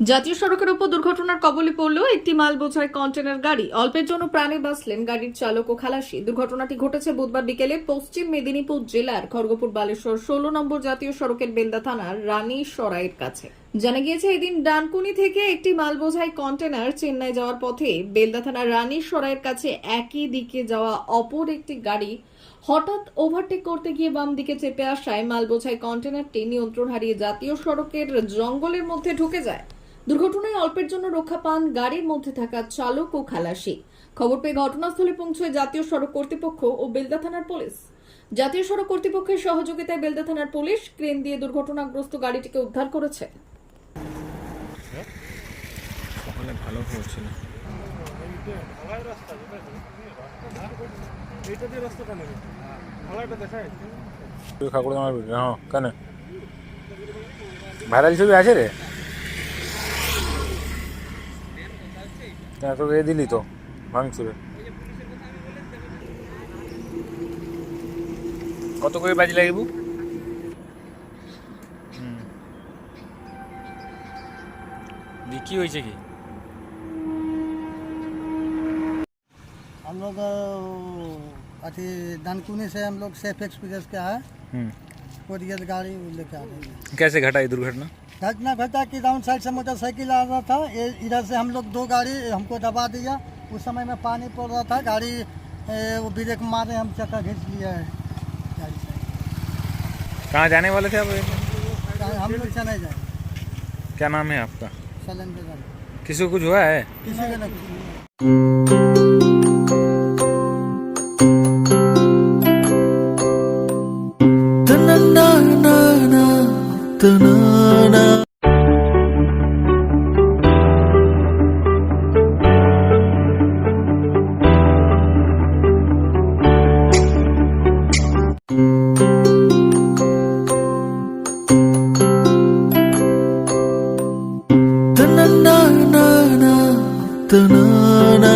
জাতীয় সড়কের উপর দুর্ঘটনার কবলে পড়ল একটি মাল বোঝাই কন্টেনার গাড়ি, অল্পের জন্য প্রাণে বাঁচলেন গাড়ির চালক ও খালাসি। দুর্ঘটনাটি ঘটেছে বুধবার বিকেলে পশ্চিম মেদিনীপুর জেলার খড়গপুর বালেশ্বর ষোলো নম্বর জাতীয় সড়কের বেলদা থানার রানী সরাইয়ের কাছে। জানা গিয়েছে, এদিন ডানকুনি থেকে একটি মাল বোঝাই কন্টেনার চেন্নাই যাওয়ার পথে বেলদা থানার রানী সরাইয়ের কাছে একই দিকে যাওয়া অপর একটি গাড়ি হঠাৎ ওভারটেক করতে গিয়ে বাম দিকে চেপে আসায় মাল বোঝাই কন্টেনারটি নিয়ন্ত্রণ হারিয়ে জাতীয় সড়কের জঙ্গলের মধ্যে ঢুকে যায়। দুর্ঘটনায় অল্পের জন্য রক্ষা পান গাড়ির মধ্যে থাকা চালক ও খালাসি। খবর পেয়ে ঘটনাস্থলে পৌঁছয় জাতীয় সড়ক কর্তৃপক্ষ ও বেলদা থানার পুলিশ। জাতীয় সড়ক কর্তৃপক্ষের সহযোগিতায় বেলদা থানার পুলিশ ক্রেন দিয়ে দুর্ঘটনাগ্রস্ত গাড়িটিকে উদ্ধার করেছে। ভালো হয়েছিল হ্যাঁ কেন? ভাইরাল ছবি আছে রে? কেন তোকে এ দিলি তো ভাঙচুরে কত করে বাজি লাগিব কি হয়েছে কি हम लोग अ, अथी दानकुनी से हम लोग सेफ एक्सपीरियंस के आए हम्म कोरियर गाड़ी लेके आ रही है कैसे घटा ये दुर्घटना घटना घटा कि राउंड साइड से मोटरसाइकिल आ रहा था। इधर से हम लोग दो गाड़ी हमको दबा दिया। उस समय में पानी पड़ रहा था। गाड़ी ए, वो ब्रेक मारे हम चक्का घिस लिया है। गाड़ी से। कहाँ जाने वाले थे आप हम लोग चले जाए। क्या नाम है आपका? किसी को कुछ हुआ है? किसी को नहीं। Na na na. பார்த்த நானா? தன்னா